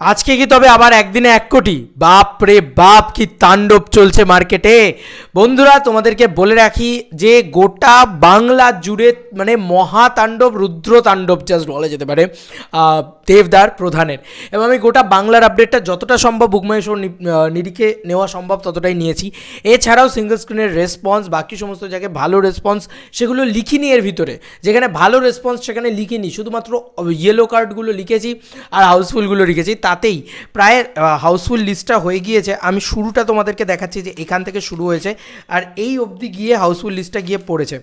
আজকে কি তবে আবার একদিনে এক কোটি? বাপ রে বাপ, কি তাণ্ডব চলছে মার্কেটে। বন্ধুরা, তোমাদেরকে বলে রাখি যে গোটা বাংলা জুড়ে মানে মহাতাণ্ডব রুদ্র তাণ্ডব জাস্ট বলা যেতে পারে দেবদার প্রধানের। এবং আমি গোটা বাংলার আপডেটটা যতটা সম্ভব বুকমাই শো নিরিখে নেওয়া সম্ভব ততটাই নিয়েছি। এছাড়াও সিঙ্গল স্ক্রিনের রেসপন্স বাকি সমস্ত জায়গায় ভালো রেসপন্স সেগুলো লিখিনি এর ভিতরে। যেখানে ভালো রেসপন্স সেখানে লিখিনি। শুধুমাত্র ইয়েলো কার্ডগুলো লিখেছি আর হাউসফুলগুলো লিখেছি। তাতেই প্রায় হাউসফুল লিস্টটা হয়ে গিয়েছে। আমি শুরুটা তোমাদেরকে দেখাচ্ছি যে এখান থেকে শুরু হয়েছে আর এই অবধি গিয়ে হাউসফুল লিস্টটা গিয়ে পড়েছে।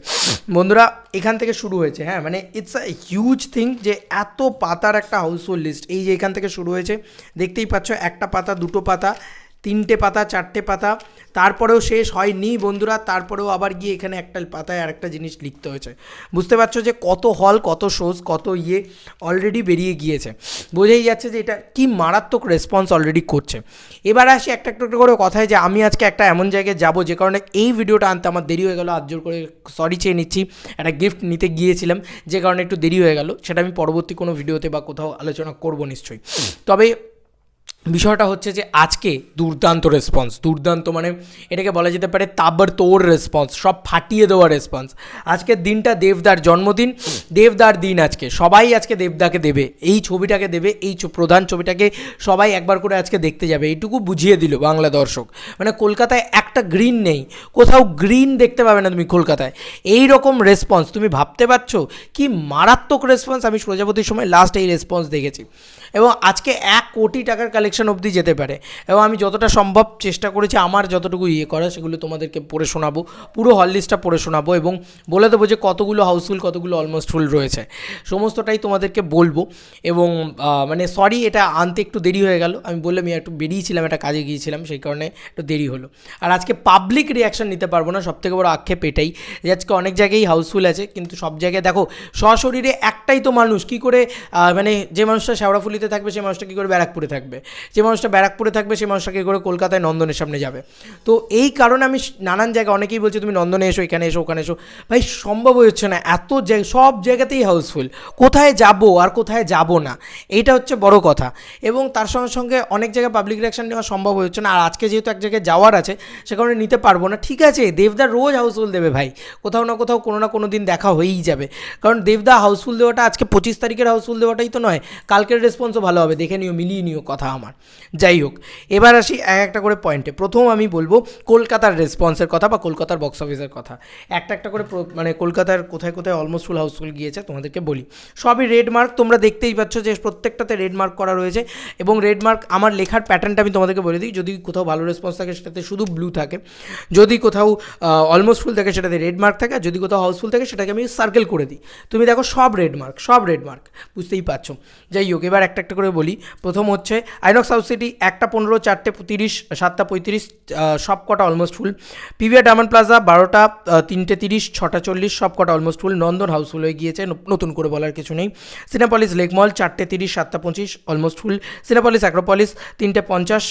বন্ধুরা, এখান থেকে শুরু হয়েছে হ্যাঁ? মানে ইটস আ হিউজ থিং যে এত পাতার একটা হাউসফুল লিস্ট এই যে এখান থেকে শুরু হয়েছে, দেখতেই পাচ্ছ একটা পাতা, দুটো পাতা। তিনটে পাতা, চারটে পাতা। তারপরেও শেষ হয়নি বন্ধুরা, তারপরেও আবার গিয়ে এখানে একটা পাতায় আরেকটা জিনিস লিখতে হয়েছে। বুঝতে পারছ যে কত হল কত শোজ কত ইয়ে অলরেডি বেরিয়ে গিয়েছে। বোঝাই যাচ্ছে যে এটা কি মারাত্মক রেসপন্স অলরেডি করছে। এবার আসি একটা একটা করে কথায় যে আমি আজকে একটা এমন জায়গায় যাব যে কারণে এই ভিডিওটা আনতে আমার দেরি হয়ে গেল আজ জোর করে সরি চেয়ে নিচ্ছি। একটা গিফট নিতে গিয়েছিলাম, যে কারণে একটু দেরি হয়ে গেল, সেটা আমি পরবর্তী কোনো ভিডিওতে বা কোথাও আলোচনা করব নিশ্চয়ই। তবে বিষয়টা হচ্ছে যে আজকে দুর্দান্ত রেসপন্স দুর্দান্ত মানে এটাকে বলা যেতে পারে তাবর তোর রেসপন্স সব ফাটিয়ে দেওয়া রেসপন্স আজকের দিনটা দেবদার জন্মদিন। দেবদার দিন আজকে। সবাই আজকে দেবদাকে দেবে। এই ছবিটাকে দেবে, এই প্রধান ছবিটাকে সবাই একবার করে আজকে দেখতে যাবে। এইটুকু বুঝিয়ে দিল বাংলা দর্শক। মানে কলকাতায় একটা গ্রিন নেই। কোথাও গ্রিন দেখতে পাবে না তুমি কলকাতায়। এই রকম রেসপন্স তুমি ভাবতে পারছ? কি মারাত্মক রেসপন্স আমি প্রজাপতির সময় লাস্ট এই রেসপন্স দেখেছি। এবং আজকে এক কোটি টাকার কালেকশন অবধি যেতে পারে। এবং আমি যতটা সম্ভব চেষ্টা করেছি, আমার যতটুকু ইয়ে করা সেগুলো তোমাদেরকে পড়ে শোনাবো। পুরো হল লিস্টটা পড়ে শোনাবো এবং বলে দেবো যে কতগুলো হাউসফুল কতগুলো অলমোস্ট ফুল রয়েছে। সমস্তটাই তোমাদেরকে বলব এবং মানে সরি এটা আনতে একটু দেরি হয়ে গেল। আমি বললাম একটু বেরিয়েছিলাম, একটা কাজে গিয়েছিলাম, সেই কারণে একটু দেরি হলো। আর আজকে পাবলিক রিয়াকশন নিতে পারব না সব থেকে বড় আক্ষেপ এটাই যে আজকে অনেক জায়গায় হাউসফুল আছে, কিন্তু সব জায়গায় দেখো, সশরীরে একটাই তো মানুষ, কি করে মানে যে মানুষটা শেওড়াফুলিতে থাকবে সেই মানুষটা কী করে ব্যারাকপুরে থাকবে? যে মানুষটা ব্যারাকপুরে থাকবে সেই মানুষটা কী করে কলকাতায় নন্দনের সামনে যাবে। তো এই কারণে আমি নানান জায়গায় অনেকেই বলছে, তুমি নন্দনে এসো, এখানে এসো, ওখানে এসো। ভাই সম্ভব হচ্ছে না। এত সব জায়গাতেই হাউসফুল। কোথায় যাব আর কোথায় যাব না? এইটা হচ্ছে বড় কথা। এবং তার সঙ্গে সঙ্গে অনেক জায়গায় পাবলিক রিয়াকশন নেওয়া সম্ভব হচ্ছে না। আর আজকে যেহেতু এক জায়গায় যাওয়ার আছে, সে কারণে নিতে পারব না। ঠিক আছে, দেবদা রোজ হাউসফুল দেবে ভাই। কোথাও না কোথাও কোনো না কোনো দিন দেখা হয়েই যাবে। কারণ দেবদা হাউসফুল দেওয়াটা আজকে পঁচিশ তারিখের হাউসফুল দেওয়াটাই তো নয়। কালকের রেসপন্সও ভালো হবে, দেখে নিও, মিলিয়ে নিও কথা আমার। যাই হোক, এবার আসি এক একটা করে পয়েন্টে প্রথম আমি বলব কলকাতার রেসপন্সের কথা বা কলকাতার বক্স অফিসের কথা। একটা একটা করে মানে কলকাতার কোথায় কোথায় অলমোস্ট ফুল হাউসফুল গিয়েছে, তোমাদেরকে বলি। সবই রেড মার্ক তোমরা দেখতেই পাচ্ছ যে প্রত্যেকটাতে রেড মার্ক করা রয়েছে এবং রেড মার্ক আমার লেখার প্যাটার্নটা আমি তোমাদেরকে বলে দিই। যদি কোথাও ভালো রেসপন্স থাকে, সেটাতে শুধু ব্লু থাকে। যদি কোথাও অলমোস্ট ফুল থাকে, সেটাতে রেড মার্ক থাকে। যদি কোথাও হাউসফুল থাকে, সেটাকে আমি সার্কেল করে দিই। তুমি দেখো সব রেড মার্ক সব রেড মার্ক বুঝতেই পারছ। যাই হোক, এবার একটা একটা করে বলি। প্রথম হচ্ছে, আইনক্স হাউস সিটি একটা পনেরো, চারটে তিরিশ, সাতটা পঁয়ত্রিশ সব কটা almost full PVR Diamond Plaza বারোটা তিনটে তিরিশ, ছটা চল্লিশ সব কটা অলমোস্ট ফুল নন্দন হাউসফুল হয়ে গিয়েছে নতুন করে বলার কিছু নেই। সিনেপলিস লেক মল চারটে তিরিশ, সাতটা পঁচিশ অলমোস্ট ফুল সিনেপলিস অ্যাক্রোপলিস তিনটে পঞ্চাশ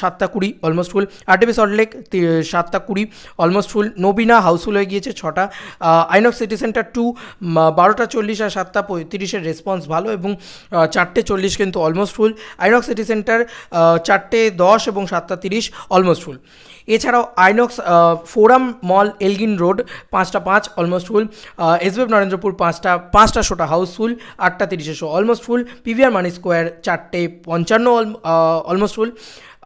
সাতটা কুড়ি অলমোস্ট ফুল আরটিপি সল্টলেক সাতটা কুড়ি অলমোস্ট ফুল নবীনা হাউসফুল হয়ে গিয়েছে, ছটা। আইনক্স সিটি সেন্টার টু বারোটা চল্লিশ আর সাতটা পঁয়ত্রিশের রেসপন্স ভালো এবং চারটে চল্লিশ কিন্তু almost full INOX City Centre চারটে দশ এবং সাতটা তিরিশ অলমোস্ট ফুল এছাড়াও INOX Forum Mall Elgin Road পাঁচটা পাঁচ অলমোস্ট ফুল এসবিএফ নরেন্দ্রপুর পাঁচটা পাঁচটা শোটা হাউসফুল আটটা তিরিশে show almost full PVR Mani Square চারটে পঞ্চান্ন almost full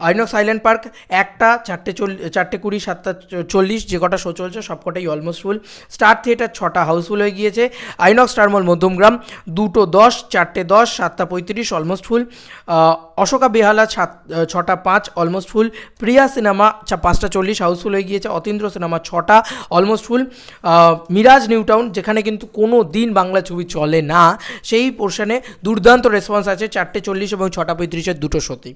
INOX Island Park, একটা, চারটে চল, চারটে কুড়ি, সাতটা চল্লিশ, যে কটা শো চলছে, সব কটাই অলমোস্ট ফুল স্টার থিয়েটার ছটা হাউসফুল হয়ে গিয়েছে। আইনক্স স্টারমল মধ্যমগ্রাম, দুটো দশ, চারটে দশ, সাতটা পঁয়ত্রিশ অলমোস্ট ফুল অশোকা বেহালা সাত ছটা পাঁচ অলমোস্ট ফুল প্রিয়া সিনেমা পাঁচটা চল্লিশ হাউসফুল হয়ে গিয়েছে। অতীন্দ্র সিনেমা ছটা almost full Miraj New Town যেখানে কিন্তু কোনো দিন বাংলা ছবি চলে না, সেই পোর্শনে দুর্দান্ত রেসপন্স আছে, চারটে চল্লিশ এবং ছটা পঁয়ত্রিশের দুটো শোতেই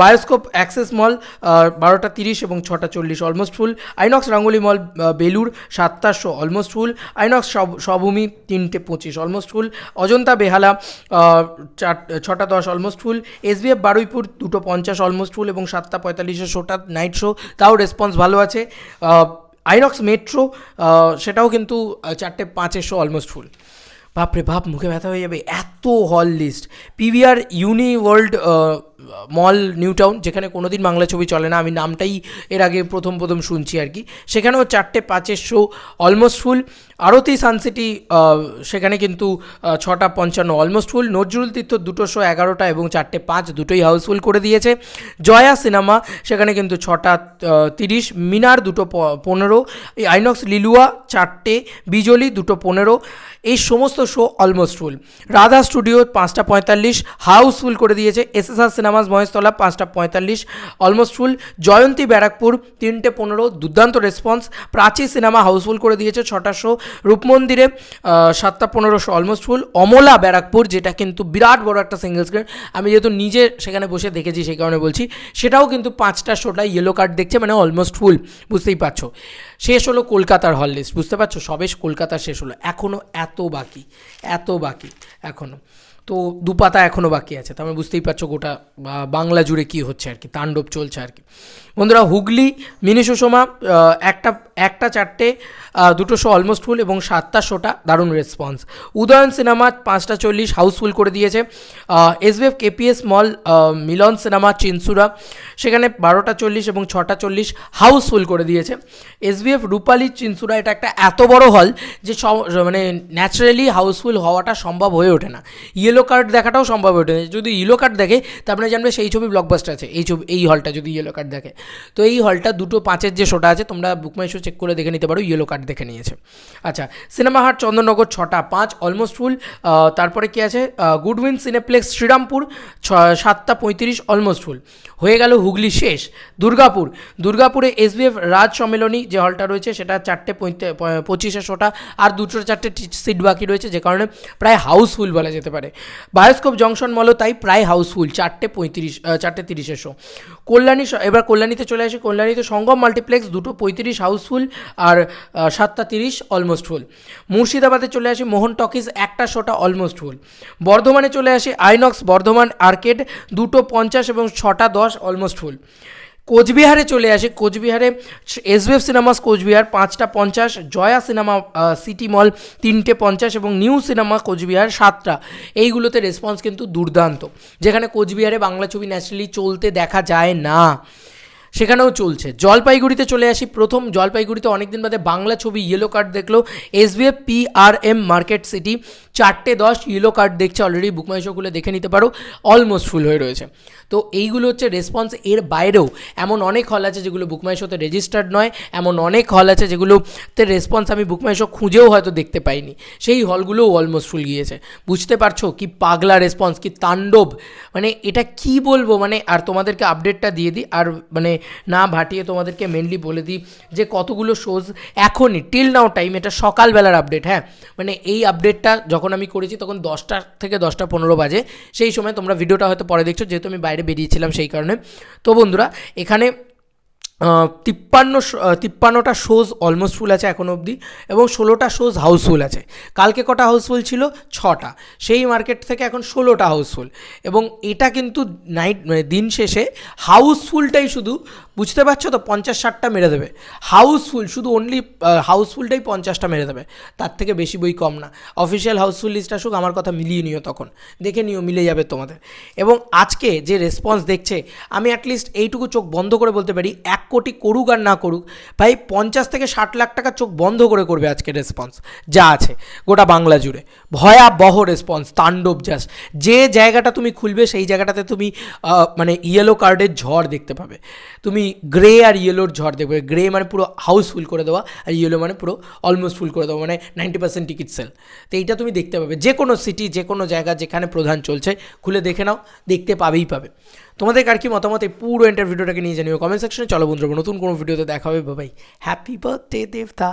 বায়োস্কোপ অ্যাক্সেস মল বারোটা তিরিশ এবং ছটা চল্লিশ, almost full. INOX Rangoli mall Belur সাতটা শো, অলমোস্ট ফুল। আইনক্স সব, সবভূমি তিনটে পঁচিশ, অলমোস্ট ফুল। অজন্তা বেহালা চার, ছটা দশ, অলমোস্ট ফুল। এসবিএফ বারুইপুর, দুটো পঞ্চাশ, অলমোস্ট ফুল এবং সাতটা পঁয়তাল্লিশে শোটা, নাইট শো। তাও রেসপন্স ভালো আছে। আইনক্স মেট্রো সেটাও কিন্তু চারটে পাঁচের শো, অলমোস্ট ফুল। বাপরে বাপ, মুখে ব্যথা হয়ে যাবে। এত হল list. PVR, Uniworld mall new town যেখানে কোনোদিন বাংলা ছবি চলে না, আমি নামটাই এর আগে প্রথম প্রথম শুনছি আর কি। সেখানেও চারটে পাঁচের show almost full Arati Suncity সেখানে কিন্তু ছটা পঞ্চান্ন অলমোস্ট ফুল নজরুল তীর্থ দুটো শো এগারোটা এবং চারটে পাঁচ দুটোই হাউসফুল করে দিয়েছে। জয়া সিনেমা, সেখানে কিন্তু ছটা তিরিশ। মিনার দুটো পনেরো। আইনক্স লিলুয়া, চারটে। বিজলি দুটো পনেরো। এই সমস্ত show almost full Radha studio পাঁচটা পঁয়তাল্লিশ। হাউসফুল করে দিয়েছে। এসএসআর সিনেমাস মহেশতলা পাঁচটা পঁয়তাল্লিশ। অলমোস্ট ফুল জয়ন্তী ব্যারাকপুর, তিনটে পনেরো। দুর্দান্ত রেসপন্স প্রাচী সিনেমা হাউসফুল করে দিয়েছে ছটা শো। রূপমন্দিরে সাতটা পনেরোশো অলমোস্ট ফুল অমলা ব্যারাকপুর, যেটা কিন্তু বিরাট বড় একটা সিঙ্গেল স্ক্রিন আমি যেহেতু নিজে সেখানে বসে দেখেছি, সেই কারণে বলছি। সেটাও কিন্তু পাঁচটা শোটা ইয়েলো কার্ড দেখছে মানে অলমোস্ট ফুল বুঝতেই পারছ। শেষ হলো কলকাতার হল লিস্ট বুঝতে পারছ? সবে কলকাতা শেষ হলো। এখনও এত বাকি এত বাকি এখনও তো দু পাতা এখনও বাকি আছে, তার মানে বুঝতেই পারছ গোটা বাংলা জুড়ে কী হচ্ছে আর কি, তাণ্ডব চলছে আর কি। বন্ধুরা, হুগলি, মিনি সুষমা একটা একটা চারটে দুটো শো অলমোস্ট ফুল এবং সাতটা শোটা দারুণ রেসপন্স উদয়ন সিনেমা পাঁচটা চল্লিশ হাউসফুল করে দিয়েছে। SBF KPS mall Milan cinema Chinsurah সেখানে বারোটা চল্লিশ এবং ছটা চল্লিশ হাউসফুল করে দিয়েছে। এসবিএফ রূপালী চিনসুরা এটা একটা এত বড় হল যে মানে ন্যাচারালি হাউসফুল হওয়াটা সম্ভব হয়ে ওঠে না। ইয়েলো কার্ড দেখাটাও সম্ভব হয়ে ওঠে না। যদি ইয়েলো কার্ড দেখে, তার মানে জানবে সেই ছবি ব্লকবাস্টার আছে। এই ছবি, এই হলটা যদি ইয়েলো কার্ড দেখে। তো এই হলটা দুটো পাঁচের যে শোটা আছে, তোমরা বুকমাই শো চেক করে দেখে নিতে পারো ইয়েলো কার্ড দেখে নিয়েছে। আচ্ছা সিনেমা হাট চন্দননগর ছটা পাঁচ অলমোস্ট ফুল তারপরে কি আছে? গুডউইন সিনেপ্লেক্স শ্রীরামপুর ছ, সাতটা পঁয়ত্রিশ অলমোস্ট ফুল হয়ে গেল হুগলি শেষ। দুর্গাপুর, দুর্গাপুরে এসবিএফ রাজ সম্মেলনী যে হলটা রয়েছে, সেটা চারটে পঁচিশে শোটা, আর দুটো চারটে সিট বাকি রয়েছে, যে কারণে প্রায় হাউসফুল বলা যেতে পারে। বায়োস্কোপ জংশন মলও তাই প্রায় হাউসফুল চারটে পঁয়ত্রিশ চারটে তিরিশের শো কল্যাণী এবার কল্যাণীতে চলে আসি। কল্যাণীতে সঙ্গম, মাল্টিপ্লেক্স, দুটো পঁয়ত্রিশ হাউসফুল আর সাতটা তিরিশ অলমোস্ট ফুল। মুর্শিদাবাদে চলে আসি মোহন টকিজ, একটা শোটা অলমোস্ট ফুল। বর্ধমানে চলে আসি আইনক্স, বর্ধমান আর্কেড, দুটো পঞ্চাশ এবং ছটা দশ অলমোস্ট ফুল। কোচবিহারে চলে আসে, কোচবিহারে এসবিএফ সিনেমাস কোচবিহার, পাঁচটা পঞ্চাশ, জয়া সিনেমা সিটি মল তিনটে পঞ্চাশ এবং নিউ সিনেমা কোচবিহার সাতটা। এইগুলোতে রেসপন্স কিন্তু দুর্দান্ত। যেখানে কোচবিহারে বাংলা ছবি ন্যাচারালি চলতে দেখা যায় না। সেখানেও চলছে। জলপাইগুড়িতে চলে আসি। প্রথম জলপাইগুড়িতে অনেকদিন বাদে বাংলা ছবি ইয়েলো কার্ড দেখল। SBF P R M market city চারটে দশ ইয়েলো কার্ড দেখছে অলরেডি বুকমাই শো খুলে দেখে নিতে পারো অলমোস্ট ফুল হয়ে রয়েছে। তো এইগুলো হচ্ছে রেসপন্স এর বাইরেও এমন অনেক হল আছে যেগুলো বুকমাই শোতে রেজিস্টার্ড নয়, এমন অনেক হল আছে যেগুলোতে রেসপন্স আমি বুকমাই শো খুঁজেও হয়তো দেখতে পাইনি। সেই হলগুলোও অলমোস্ট ফুল গিয়েছে। বুঝতে পারছ কি পাগলা রেসপন্স কি তাণ্ডব? মানে এটা কি বলব? মানে আর তোমাদেরকে আপডেটটা দিয়ে দিই, আর মানে না ভাটিয়ে তোমাদেরকে মেনলি বলে দিই যে কতগুলো শোজ এখনই টিল নাও টাইম এটা সকালবেলার আপডেট হ্যাঁ? মানে এই আপডেটটা যখন আমি করেছি তখন দশটা থেকে দশটা পনেরো বাজে। সেই সময় তোমরা ভিডিওটা হয়তো পরে দেখছ, যেহেতু আমি বাইরে বেরিয়েছিলাম সেই কারণে। তো বন্ধুরা, এখানে তিপ্পান্ন তিপ্পান্নটা শোজ অলমোস্ট ফুল আছে এখনও অবধি এবং ষোলোটা শোজ হাউসফুল আছে। কালকে কটা হাউসফুল ছিল? ছটা। সেই মার্কেট থেকে এখন ষোলোটা হাউসফুল এবং এটা কিন্তু নাইট মানে দিন শেষে হাউসফুলটাই শুধু, বুঝতে পারছ তো? পঞ্চাশ ষাটটা মেরে দেবে। হাউসফুল শুধু অনলি হাউসফুলটাই পঞ্চাশটা মেরে দেবে। তার থেকে বেশি বই কম না। অফিসিয়াল হাউসফুল লিস্ট আসুক, আমার কথা মিলিয়ে নিও তখন। দেখে নিও, মিলে যাবে তোমাদের। এবং আজকে যে রেসপন্স দেখছে, আমি অ্যাটলিস্ট এইটুকু চোখ বন্ধ করে বলতে পারি, এক কোটি করুক আর না করুক, ভাই পঞ্চাশ থেকে ষাট লাখ টাকা চোখ বন্ধ করে করবে আজকে রেসপন্স যা আছে, গোটা বাংলা জুড়ে। ভয়াবহ রেসপন্স তাণ্ডব জাস্ট যে জায়গাটা তুমি খুলবে, সেই জায়গাটাতে তুমি মানে ইয়েলো কার্ডের ঝড় দেখতে পাবে। তুমি গ্রে আর ইয়েলোর ঝড় দেখবে। গ্রে মানে পুরো হাউসফুল করে দেওয়া, আর ইয়েলো মানে পুরো অলমোস্ট ফুল করে দেওয়া মানে নাইনটি পার্সেন্ট টিকিট সেল তো এইটা তুমি দেখতে পাবে। যে কোনো সিটি যে কোনো জায়গা যেখানে প্রধান চলছে, খুলে দেখে নাও, দেখতে পাবেই পাবে। তোমাদের কার কি মতামত? এই পুরো এন্টার ভিডিওটাকে নিয়ে জানিও। কমেন্ট সেকশনে চলো বন্ধুরা, নতুন কোনো ভিডিওতে দেখা হবে। বাবাই হ্যাপি বার্থডে দেবতা